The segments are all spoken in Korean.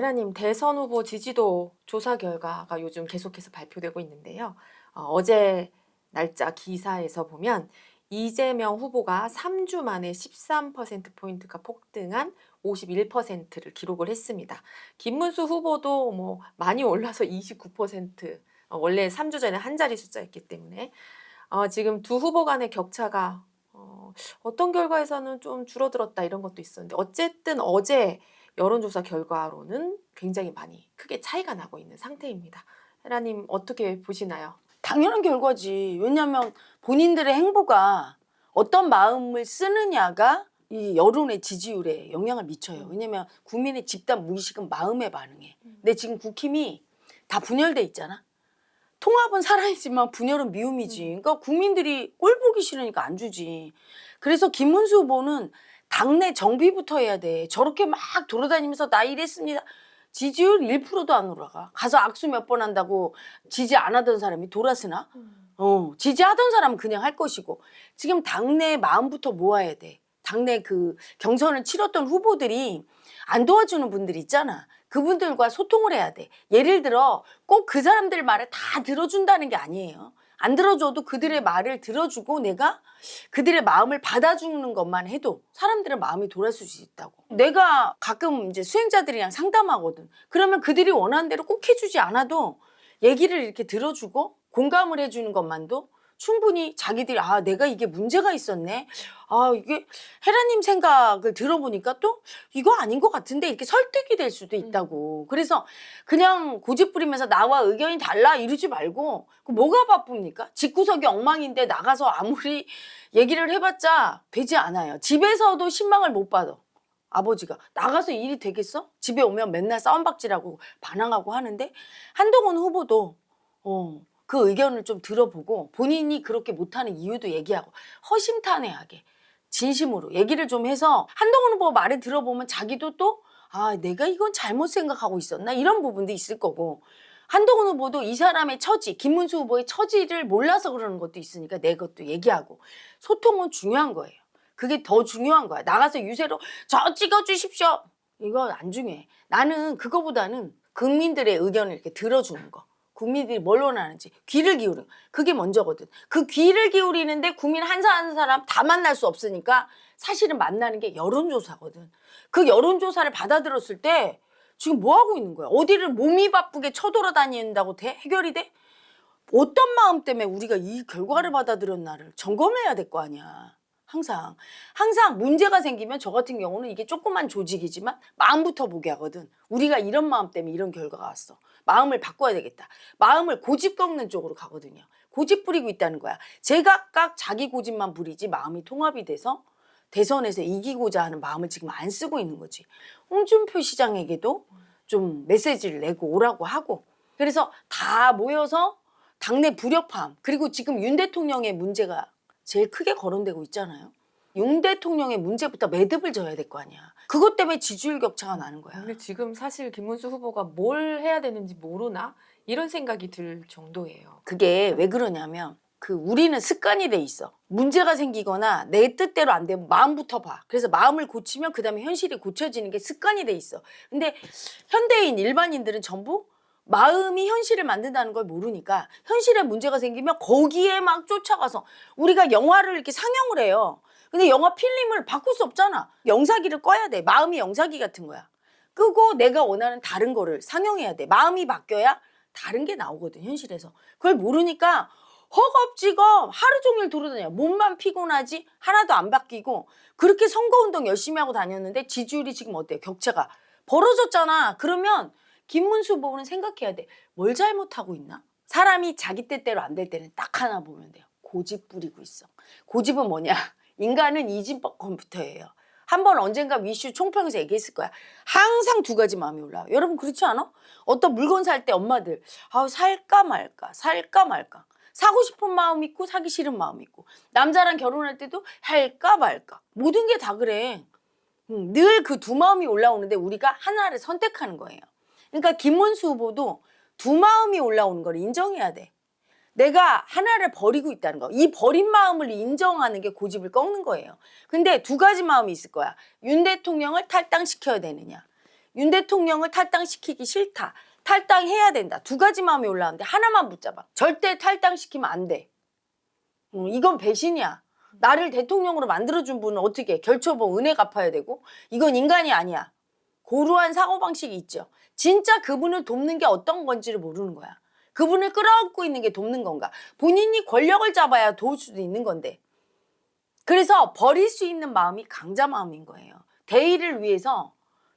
헤라님 대선 후보 지지도 조사 결과가 요즘 계속해서 발표되고 있는데요. 어, 제 날짜 기사에서 보면 이재명 후보가 3주 만에 13% 포인트가 폭등한 51%를 기록을 했습니다. 김문수 후보도 뭐 많이 올라서 29%. 어, 원래 3주 전에 한 자리 숫자였기 때문에 어, 지금 두 후보 간의 격차가 어, 어떤 결과에서는 좀 줄어들었다 이런 것도 있었는데 어쨌든 어제 여론조사 결과로는 굉장히 많이 크게 차이가 나고 있는 상태입니다. 헤라님 어떻게 보시나요? 당연한 결과지. 왜냐하면 본인들의 행보가 어떤 마음을 쓰느냐가 이 여론의 지지율에 영향을 미쳐요. 왜냐면 국민의 집단 무의식은 마음에 반응해. 근데 지금 국힘이 다 분열돼 있잖아. 통합은 살아있지만 분열은 미움이지. 그러니까 국민들이 꼴 보기 싫으니까 안 주지. 그래서 김문수 후보는 당내 정비부터 해야 돼. 저렇게 막 돌아다니면서 나 이랬습니다. 지지율 1%도 안 올라가. 가서 악수 몇 번 한다고 지지 안 하던 사람이 돌아서나? 어, 지지하던 사람은 그냥 할 것이고. 지금 당내 마음부터 모아야 돼. 당내 그 경선을 치렀던 후보들이 안 도와주는 분들 있잖아. 그분들과 소통을 해야 돼. 예를 들어 꼭 그 사람들 말을 다 들어준다는 게 아니에요. 안 들어줘도 그들의 말을 들어주고 내가 그들의 마음을 받아주는 것만 해도 사람들은 마음이 돌아설 수 있다고. 내가 가끔 이제 수행자들이랑 상담하거든. 그러면 그들이 원하는 대로 꼭 해주지 않아도 얘기를 이렇게 들어주고 공감을 해주는 것만도 충분히 자기들이 아 내가 이게 문제가 있었네. 아 이게 헤라님 생각을 들어보니까 또 이거 아닌 것 같은데 이렇게 설득이 될 수도 있다고. 그래서 그냥 고집 부리면서 나와 의견이 달라 이러지 말고 그 뭐가 바쁩니까? 집구석이 엉망인데 나가서 아무리 얘기를 해봤자 되지 않아요. 집에서도 신망을 못 받아 아버지가. 나가서 일이 되겠어? 집에 오면 맨날 싸움박질하고 반항하고 하는데 한동훈 후보도 어, 그 의견을 좀 들어보고 본인이 그렇게 못하는 이유도 얘기하고 허심탄회하게 진심으로 얘기를 좀 해서 한동훈 후보 말을 들어보면 자기도 또 아, 내가 이건 잘못 생각하고 있었나? 이런 부분도 있을 거고. 한동훈 후보도 이 사람의 처지, 김문수 후보의 처지를 몰라서 그러는 것도 있으니까 내 것도 얘기하고. 소통은 중요한 거예요. 그게 더 중요한 거야. 나가서 유세로 저 찍어주십시오. 이거 안 중요해. 나는 그거보다는 국민들의 의견을 이렇게 들어주는 거. 국민들이 뭘 원하는지 귀를 거. 그게 먼저거든. 그 귀를 기울이는데 국민 한 사람 한 사람 다 만날 수 없으니까 사실은 만나는 게 여론조사거든. 그 여론조사를 받아들였을 때 지금 뭐 하고 있는 거야? 어디를 몸이 바쁘게 쳐돌아다닌다고 돼? 해결이 돼? 어떤 마음 때문에 우리가 이 결과를 받아들였나를 점검해야 될 거 아니야. 항상 항상 문제가 생기면 저 같은 경우는 이게 조그만 조직이지만 마음부터 보게 하거든. 우리가 이런 마음 때문에 이런 결과가 왔어. 마음을 바꿔야 되겠다. 마음을 고집 꺾는 쪽으로 가거든요. 고집 부리고 있다는 거야. 제각각 자기 고집만 부리지 마음이 통합이 돼서 대선에서 이기고자 하는 마음을 지금 안 쓰고 있는 거지. 홍준표 시장에게도 좀 메시지를 내고 오라고 하고. 그래서 다 모여서 당내 불협화음 그리고 지금 윤 대통령의 문제가 제일 크게 거론되고 있잖아요. 윤 대통령의 문제부터 매듭을 져야 될 거 아니야. 그것 때문에 지지율 격차가 나는 거야. 근데 지금 사실 김문수 후보가 뭘 해야 되는지 모르나 이런 생각이 들 정도예요. 그게 왜 그러냐면 그 우리는 습관이 돼 있어. 문제가 생기거나 내 뜻대로 안 되면 마음부터 봐. 그래서 마음을 고치면 그다음에 현실이 고쳐지는 게 습관이 돼 있어. 근데 현대인 일반인들은 전부 마음이 현실을 만든다는 걸 모르니까 현실에 문제가 생기면 거기에 막 쫓아가서 우리가 영화를 이렇게 상영을 해요. 근데 영화 필름을 바꿀 수 없잖아. 영사기를 꺼야 돼. 마음이 영사기 같은 거야. 끄고 내가 원하는 다른 거를 상영해야 돼. 마음이 바뀌어야 다른 게 나오거든, 현실에서. 그걸 모르니까 허겁지겁 하루 종일 돌아다녀. 몸만 피곤하지 하나도 안 바뀌고 그렇게 선거운동 열심히 하고 다녔는데 지지율이 지금 어때요? 격차가 벌어졌잖아. 그러면 김문수 후보는 생각해야 돼. 뭘 잘못하고 있나? 사람이 자기 뜻대로 안 될 때는 딱 하나 보면 돼요. 고집 부리고 있어. 고집은 뭐냐? 인간은 이진법 컴퓨터예요. 한 번 언젠가 위슈 총평에서 얘기했을 거야. 항상 두 가지 마음이 올라와. 여러분 그렇지 않아? 어떤 물건 살 때 엄마들 아 살까 말까 살까 말까 사고 싶은 마음 있고 사기 싫은 마음 있고 남자랑 결혼할 때도 할까 말까 모든 게 다 그래. 늘 그 두 마음이 올라오는데 우리가 하나를 선택하는 거예요. 그러니까 김문수 후보도 두 마음이 올라오는 걸 인정해야 돼. 내가 하나를 버리고 있다는 거. 이 버린 마음을 인정하는 게 고집을 꺾는 거예요. 근데 두 가지 마음이 있을 거야. 윤 대통령을 탈당시켜야 되느냐. 윤 대통령을 탈당시키기 싫다. 탈당해야 된다. 두 가지 마음이 올라오는데 하나만 붙잡아. 절대 탈당시키면 안 돼. 음, 이건 배신이야. 나를 대통령으로 만들어준 분은 어떻게 해? 결초보 은혜 갚아야 되고 이건 인간이 아니야. 고루한 사고방식이 있죠. 진짜 그분을 돕는 게 어떤 건지를 모르는 거야. 그분을 끌어안고 있는 게 돕는 건가. 본인이 권력을 잡아야 도울 수도 있는 건데. 그래서 버릴 수 있는 마음이 강자 마음인 거예요. 대의를 위해서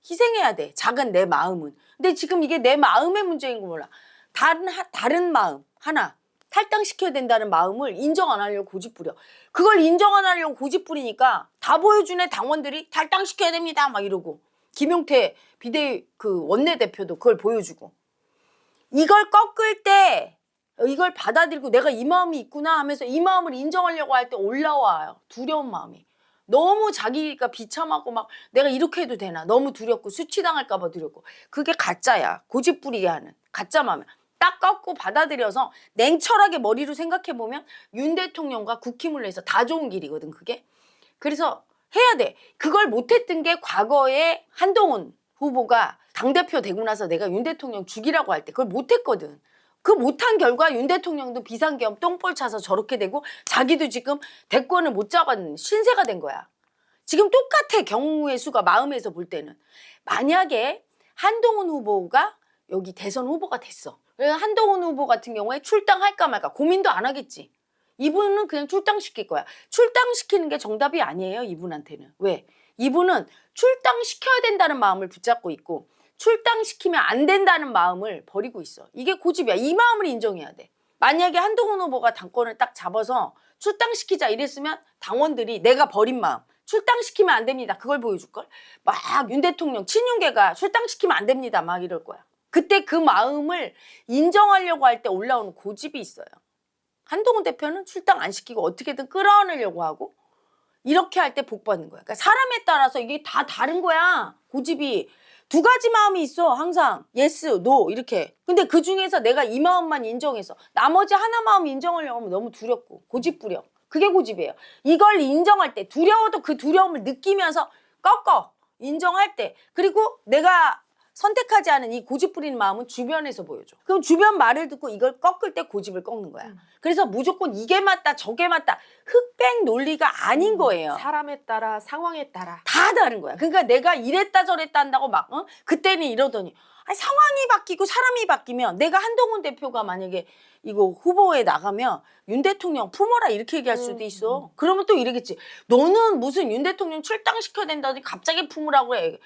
희생해야 돼. 작은 내 마음은. 근데 지금 이게 내 마음의 문제인 거 몰라. 다른 하- 다른 마음 하나 탈당시켜야 된다는 마음을 인정 안 하려고 고집부려. 그걸 인정 안 하려고 고집부리니까 다 보여주네 당원들이 탈당시켜야 됩니다 막 이러고 김용태 비대 그 원내대표도 그걸 보여주고. 이걸 꺾을 때 이걸 받아들이고 내가 이 마음이 있구나 하면서 이 마음을 인정하려고 할 때 올라와요. 두려운 마음이. 너무 자기가 비참하고 막 내가 이렇게 해도 되나? 너무 두렵고 수치당할까 봐 두렵고. 그게 가짜야. 고집 부리게 하는. 가짜 마음이야. 딱 꺾고 받아들여서 냉철하게 머리로 생각해 보면 윤 대통령과 국힘을 해서 다 좋은 길이거든 그게. 그래서 해야 돼 그걸 못했던 게 과거에 한동훈 후보가 당대표 되고 나서 내가 윤 대통령 죽이라고 할 때 그걸 못했거든 그 못한 결과 윤 대통령도 비상계엄 똥볼 차서 저렇게 되고 자기도 지금 대권을 못 잡은 신세가 된 거야. 지금 똑같아 경우의 수가 마음에서 볼 때는 만약에 한동훈 후보가 여기 대선 후보가 됐어. 한동훈 후보 같은 경우에 출당할까 말까 고민도 안 하겠지. 이분은 그냥 출당시킬 거야. 출당시키는 게 정답이 아니에요, 이분한테는. 왜? 이분은 출당시켜야 된다는 마음을 붙잡고 있고 출당시키면 안 된다는 마음을 버리고 있어. 이게 고집이야. 이 마음을 인정해야 돼. 만약에 한동훈 후보가 당권을 딱 잡아서 출당시키자 이랬으면 당원들이 내가 버린 마음 출당시키면 안 됩니다. 그걸 보여줄걸? 막 윤 대통령 친윤계가 출당시키면 안 됩니다. 막 이럴 거야. 그때 그 마음을 인정하려고 할 때 올라오는 고집이 있어요. 한동훈 대표는 출당 안 시키고 어떻게든 끌어안으려고 하고 이렇게 할 때 복 받는 거야. 그러니까 사람에 따라서 이게 다 다른 거야. 고집이 두 가지 마음이 있어. 항상 예스, 노 이렇게. 근데 그 중에서 내가 이 마음만 인정해서 나머지 하나 마음 인정하려고 하면 너무 두렵고 고집부려. 그게 고집이에요. 이걸 인정할 때 두려워도 그 두려움을 느끼면서 꺾어 인정할 때 그리고 내가 선택하지 않은 이 고집 부리는 마음은 주변에서 보여줘. 그럼 주변 말을 듣고 이걸 꺾을 때 고집을 꺾는 거야. 음. 그래서 무조건 이게 맞다 저게 맞다 흑백 논리가 아닌 거예요. 사람에 따라 상황에 따라 다 다른 거야. 그러니까 내가 이랬다 저랬다 한다고 막 어? 그때는 이러더니 아니, 상황이 바뀌고 사람이 바뀌면 내가 한동훈 대표가 만약에 이거 후보에 나가면 윤 대통령 품어라 이렇게 얘기할 수도 음, 있어. 그러면 또 이러겠지. 너는 무슨 윤 대통령 출당시켜야 된다더니 갑자기 품으라고 해.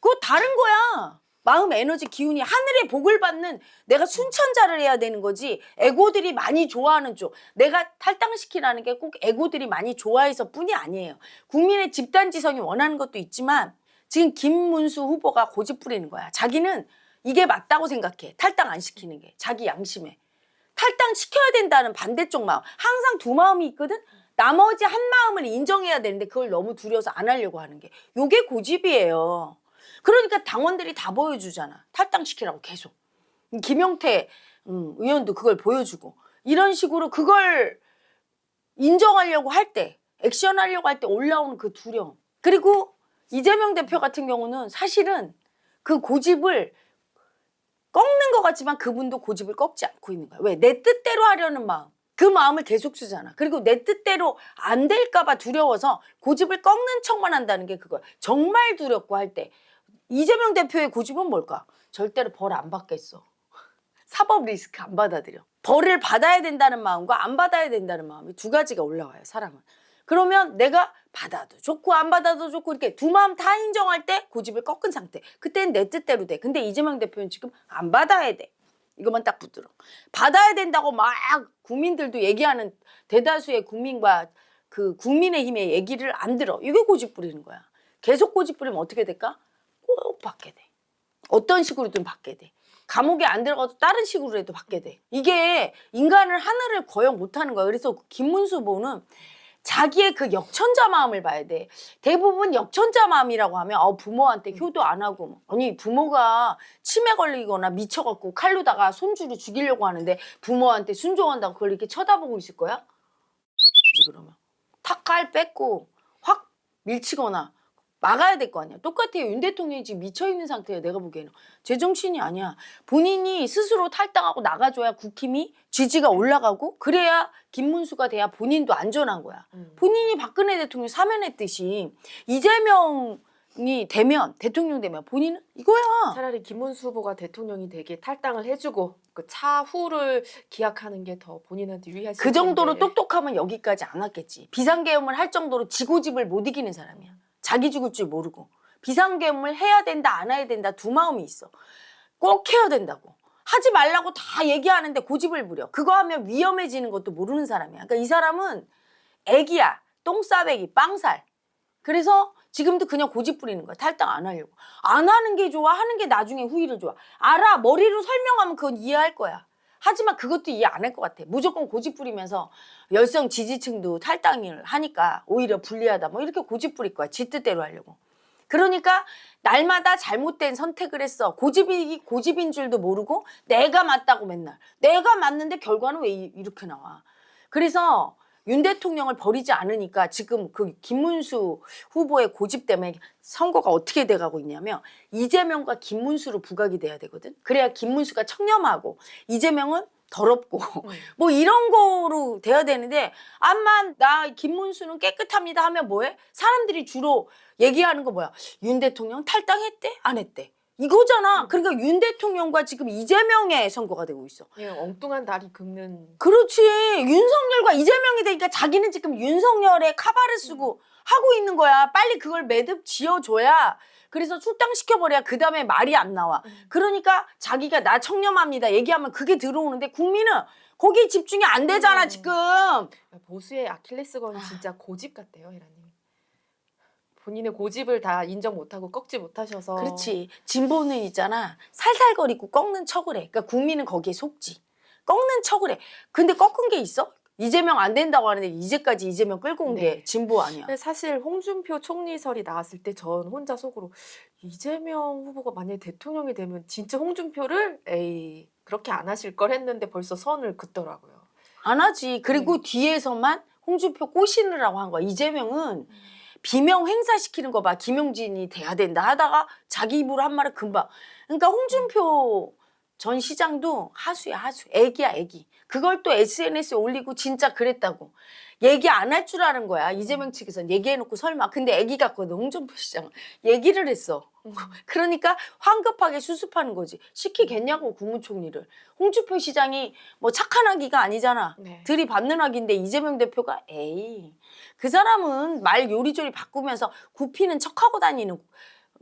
그거 다른 거야. 마음 에너지 기운이 하늘의 복을 받는 내가 순천자를 해야 되는 거지. 에고들이 많이 좋아하는 쪽. 내가 탈당시키라는 게 꼭 에고들이 많이 좋아해서 뿐이 아니에요. 국민의 집단지성이 원하는 것도 있지만 지금 김문수 후보가 고집 부리는 거야. 자기는 이게 맞다고 생각해. 탈당 안 시키는 게. 자기 양심에. 탈당 시켜야 된다는 반대쪽 마음. 항상 두 마음이 있거든? 나머지 한 마음을 인정해야 되는데 그걸 너무 두려워서 안 하려고 하는 게. 요게 고집이에요 그러니까 당원들이 다 보여주잖아. 탈당시키라고 계속. 김용태 음, 의원도 그걸 보여주고 이런 식으로 그걸 인정하려고 할 때, 액션하려고 할 때 올라오는 그 두려움. 그리고 이재명 대표 같은 경우는 사실은 그 고집을 꺾는 것 같지만 그분도 고집을 꺾지 않고 있는 거야. 왜? 내 뜻대로 하려는 마음. 그 마음을 계속 쓰잖아. 그리고 내 뜻대로 안 될까봐 두려워서 고집을 꺾는 척만 한다는 게 그거야. 정말 두렵고 할 때. 이재명 대표의 고집은 뭘까? 절대로 벌 안 받겠어. 사법 리스크 안 받아들여. 벌을 받아야 된다는 마음과 안 받아야 된다는 마음이 두 가지가 올라와요, 사람은. 그러면 내가 받아도 좋고 안 받아도 좋고 이렇게 두 마음 다 인정할 때 고집을 꺾은 상태. 그때는 내 뜻대로 돼. 근데 이재명 대표는 지금 안 받아야 돼. 이것만 딱 붙들어. 받아야 된다고 막 국민들도 얘기하는 대다수의 국민과 그 국민의힘의 얘기를 안 들어. 이게 고집 부리는 거야. 계속 고집 부리면 어떻게 될까? 꼭 받게 돼. 어떤 식으로든 받게 돼. 감옥에 안 들어가도 다른 식으로라도 받게 돼. 이게 인간을 하늘을 거역 못하는 거야. 그래서 김문수 후보는 자기의 그 역천자 마음을 봐야 돼. 대부분 역천자 마음이라고 하면 어, 부모한테 효도 안 하고 뭐. 아니 부모가 치매 걸리거나 미쳐갖고 칼로다가 손주를 죽이려고 하는데 부모한테 순종한다고 그걸 이렇게 쳐다보고 있을 거야? 그러면 탁칼 뺏고 확 밀치거나 막아야 될 거 아니야. 똑같아요. 윤 대통령이 지금 미쳐 있는 상태예요. 내가 보기에는 제정신이 아니야. 본인이 스스로 탈당하고 나가줘야 국힘이 지지가 올라가고 그래야 김문수가 돼야 본인도 안전한 거야. 음. 본인이 박근혜 대통령 사면했듯이 이재명 이 되면 대통령 되면 본인은 이거야. 차라리 김문수 후보가 대통령이 되게 탈당을 해주고 그 차후를 기약하는 게 더 본인한테 유리하실 그 정도로 텐데. 똑똑하면 여기까지 안 왔겠지. 비상계엄을 할 정도로 지고집을 못 이기는 사람이야. 자기 죽을 줄 모르고 비상계엄을 해야 된다 안 해야 된다 두 마음이 있어. 꼭 해야 된다고. 하지 말라고 다 얘기하는데 고집을 부려. 그거 하면 위험해지는 것도 모르는 사람이야. 그러니까 이 사람은 애기야. 똥싸배기, 빵살. 그래서 지금도 그냥 고집 부리는 거야. 탈당 안 하려고. 안 하는 게 좋아. 하는 게 나중에 후일을 좋아. 알아. 머리로 설명하면 그건 이해할 거야. 하지만 그것도 이해 안 할 것 같아. 무조건 고집 부리면서 열성 지지층도 탈당을 하니까 오히려 불리하다. 뭐 이렇게 고집 부릴 거야. 지 뜻대로 하려고. 그러니까 날마다 잘못된 선택을 했어. 고집이 고집인 줄도 모르고 내가 맞다고 맨날. 내가 맞는데 결과는 왜 이- 이렇게 나와? 그래서 윤 대통령을 버리지 않으니까 지금 그 김문수 후보의 고집 때문에 선거가 어떻게 돼가고 있냐면 이재명과 김문수로 부각이 돼야 되거든. 그래야 김문수가 청렴하고 이재명은 더럽고 음. 뭐 이런 거로 돼야 되는데 암만 나 김문수는 깨끗합니다 하면 뭐해? 사람들이 주로 얘기하는 거 뭐야? 윤 대통령 탈당했대? 안 했대? 이거잖아. 그러니까 윤 대통령과 지금 이재명의 선거가 되고 있어. 예, 엉뚱한 다리 긁는 그렇지. 윤석열과 이재명이 되니까 자기는 지금 윤석열의 카바를 쓰고 하고 있는 거야. 빨리 그걸 매듭 지어줘야. 그래서 출당시켜버려야 그 다음에 말이 안 나와. 음. 그러니까 자기가 나 청렴합니다. 얘기하면 그게 들어오는데 국민은 거기에 집중이 안 되잖아, 음. 지금. 보수의 아킬레스건이 진짜 고집 같대요, 혜라님. 본인의 고집을 다 인정 못하고 꺾지 못하셔서 그렇지. 진보는 있잖아. 살살거리고 꺾는 척을 해. 그러니까 국민은 거기에 속지. 꺾는 척을 해. 근데 꺾은 게 있어? 이재명 안 된다고 하는데 이제까지 이재명 끌고 온 게 네. 진보 아니야. 근데 사실 홍준표 총리설이 나왔을 때 전 혼자 속으로 이재명 후보가 만약에 대통령이 되면 진짜 홍준표를 에이 그렇게 안 하실 걸 했는데 벌써 선을 긋더라고요. 안 하지. 그리고 뒤에서만 홍준표 꼬시느라고 한 거야. 이재명은 비명 행사시키는 거 봐. 김용진이 돼야 된다 하다가 자기 입으로 한 말을 금방. 그러니까 홍준표 전 시장도 하수야 하수. 애기야 애기. 그걸 또 SNS에 올리고 진짜 그랬다고. 얘기 안 할 줄 아는 거야. 이재명 측에서는 얘기해놓고 설마. 근데 애기 같거든. 홍준표 시장은. 얘기를 했어. 음. 그러니까 황급하게 수습하는 거지. 시키겠냐고 국무총리를. 홍준표 시장이 뭐 착한 아기가 아니잖아. 네. 들이받는 아기인데 이재명 대표가 에이 그 사람은 말 요리조리 바꾸면서 굽히는 척하고 다니는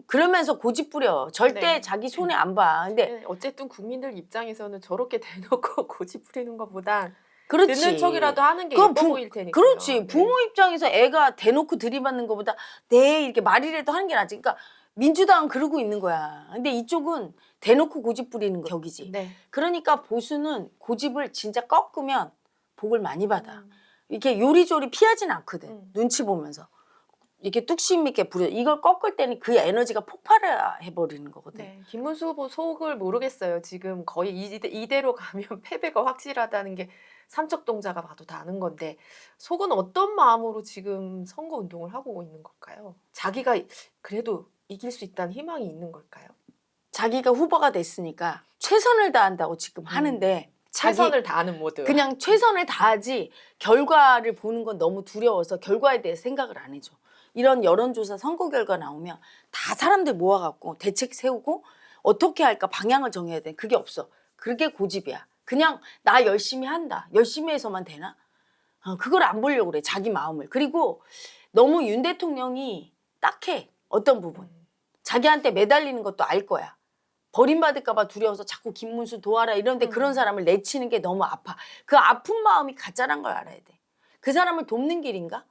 그러면서 고집 부려 절대 네. 자기 손에 안 봐. 근데 네, 어쨌든 국민들 입장에서는 저렇게 대놓고 고집 부리는 것보단 그렇지. 듣는 척이라도 하는 게 그건 예뻐 부- 보일 테니까. 그렇지. 부모 입장에서 애가 대놓고 들이받는 것보다 네 이렇게 말이라도 하는 게 낫지. 그러니까 민주당은 그러고 있는 거야. 근데 이쪽은 대놓고 고집 부리는 격이지. 네. 그러니까 보수는 고집을 진짜 꺾으면 복을 많이 받아. 음. 이렇게 요리조리 피하진 않거든. 음. 눈치 보면서. 이렇게 뚝심 있게 부려. 이걸 꺾을 때는 그 에너지가 폭발을 해버리는 거거든. 네, 김문수 후보 속을 모르겠어요. 지금 거의 이대, 이대로 가면 패배가 확실하다는 게 삼척동자가 봐도 다 아는 건데 속은 어떤 마음으로 지금 선거 운동을 하고 있는 걸까요? 자기가 그래도 이길 수 있다는 희망이 있는 걸까요? 자기가 후보가 됐으니까 최선을 다한다고 지금 하는데 자기 음. 최선을 다하는 모드. 그냥 최선을 다하지 결과를 보는 건 너무 두려워서 결과에 대해 생각을 안 해줘. 이런 여론조사 선거 결과 나오면 다 사람들 모아갖고 대책 세우고 어떻게 할까 방향을 정해야 돼. 그게 없어. 그게 고집이야. 그냥 나 열심히 한다. 열심히 해서만 되나? 어, 그걸 안 보려고 그래. 자기 마음을. 그리고 너무 윤 대통령이 딱해. 어떤 부분. 음. 자기한테 매달리는 것도 알 거야. 버림받을까봐 두려워서 자꾸 김문수 도와라 이런데 음. 그런 사람을 내치는 게 너무 아파. 그 아픈 마음이 가짜란 걸 알아야 돼. 그 사람을 돕는 길인가?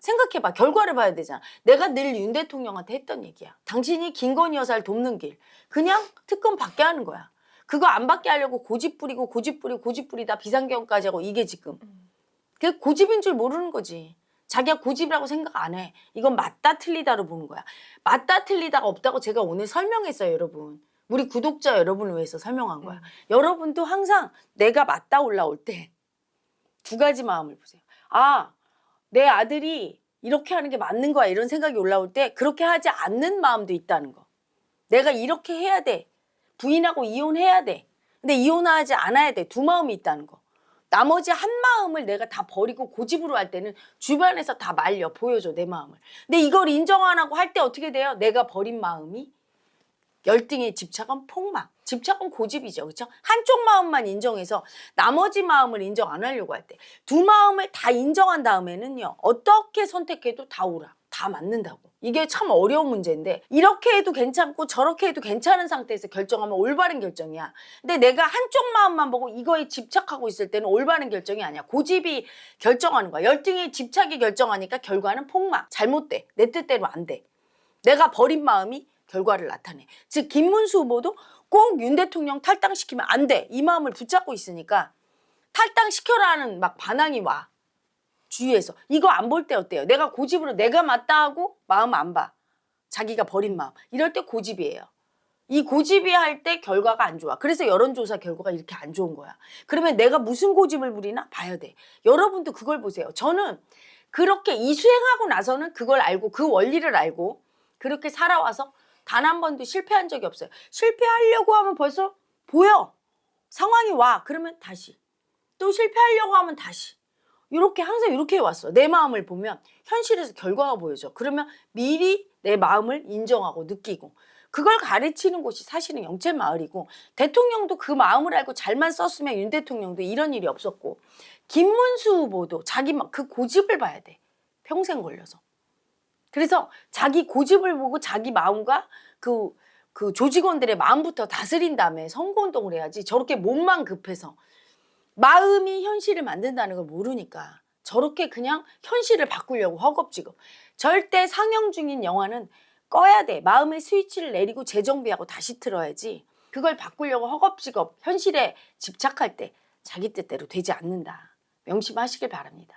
생각해봐. 결과를 봐야 되잖아. 내가 늘 윤 대통령한테 했던 얘기야. 당신이 김건희 여사를 돕는 길. 그냥 특검 받게 하는 거야. 그거 안 받게 하려고 고집 부리고 고집 부리고 고집 부리다 비상경까지 하고 이게 지금. 음. 그게 고집인 줄 모르는 거지. 자기가 고집이라고 생각 안 해. 이건 맞다 틀리다로 보는 거야. 맞다 틀리다가 없다고 제가 오늘 설명했어요, 여러분. 우리 구독자 여러분을 위해서 설명한 거야. 음. 여러분도 항상 내가 맞다 올라올 때 두 가지 마음을 보세요. 아, 내 아들이 이렇게 하는 게 맞는 거야 이런 생각이 올라올 때 그렇게 하지 않는 마음도 있다는 거. 내가 이렇게 해야 돼. 부인하고 이혼해야 돼. 근데 이혼하지 않아야 돼. 두 마음이 있다는 거. 나머지 한 마음을 내가 다 버리고 고집으로 할 때는 주변에서 다 말려 보여줘 내 마음을. 근데 이걸 인정 안 하고 할 때 어떻게 돼요? 내가 버린 마음이 열등의 집착은 폭망. 집착은 고집이죠. 그렇죠? 한쪽 마음만 인정해서 나머지 마음을 인정 안 하려고 할 때 두 마음을 다 인정한 다음에는요. 어떻게 선택해도 다 오라. 다 맞는다고. 이게 참 어려운 문제인데 이렇게 해도 괜찮고 저렇게 해도 괜찮은 상태에서 결정하면 올바른 결정이야. 근데 내가 한쪽 마음만 보고 이거에 집착하고 있을 때는 올바른 결정이 아니야. 고집이 결정하는 거야. 열등의 집착이 결정하니까 결과는 폭망. 잘못돼. 내 뜻대로 안 돼. 내가 버린 마음이 결과를 나타내. 즉 김문수 후보도 꼭 윤 대통령 탈당시키면 안 돼. 이 마음을 붙잡고 있으니까 탈당시켜라는 막 반항이 와. 주위에서. 이거 안 볼 때 어때요? 내가 고집으로 내가 맞다 하고 마음 안 봐. 자기가 버린 마음. 이럴 때 고집이에요. 이 고집이 할 때 결과가 안 좋아. 그래서 여론조사 결과가 이렇게 안 좋은 거야. 그러면 내가 무슨 고집을 부리나 봐야 돼. 여러분도 그걸 보세요. 저는 그렇게 이수행하고 나서는 그걸 알고 그 원리를 알고 그렇게 살아와서 단 한 번도 실패한 적이 없어요. 실패하려고 하면 벌써 보여. 상황이 와. 그러면 다시. 또 실패하려고 하면 다시. 이렇게 항상 이렇게 해왔어. 내 마음을 보면 현실에서 결과가 보여져. 그러면 미리 내 마음을 인정하고 느끼고 그걸 가르치는 곳이 사실은 영채 마을이고 대통령도 그 마음을 알고 잘만 썼으면 윤 대통령도 이런 일이 없었고 김문수 후보도 자기 마- 그 고집을 봐야 돼. 평생 걸려서. 그래서 자기 고집을 보고 자기 마음과 그, 그 조직원들의 마음부터 다스린 다음에 선거운동을 해야지 저렇게 몸만 급해서 마음이 현실을 만든다는 걸 모르니까 저렇게 그냥 현실을 바꾸려고 허겁지겁. 절대 상영 중인 영화는 꺼야 돼. 마음의 스위치를 내리고 재정비하고 다시 틀어야지. 그걸 바꾸려고 허겁지겁 현실에 집착할 때 자기 뜻대로 되지 않는다. 명심하시길 바랍니다.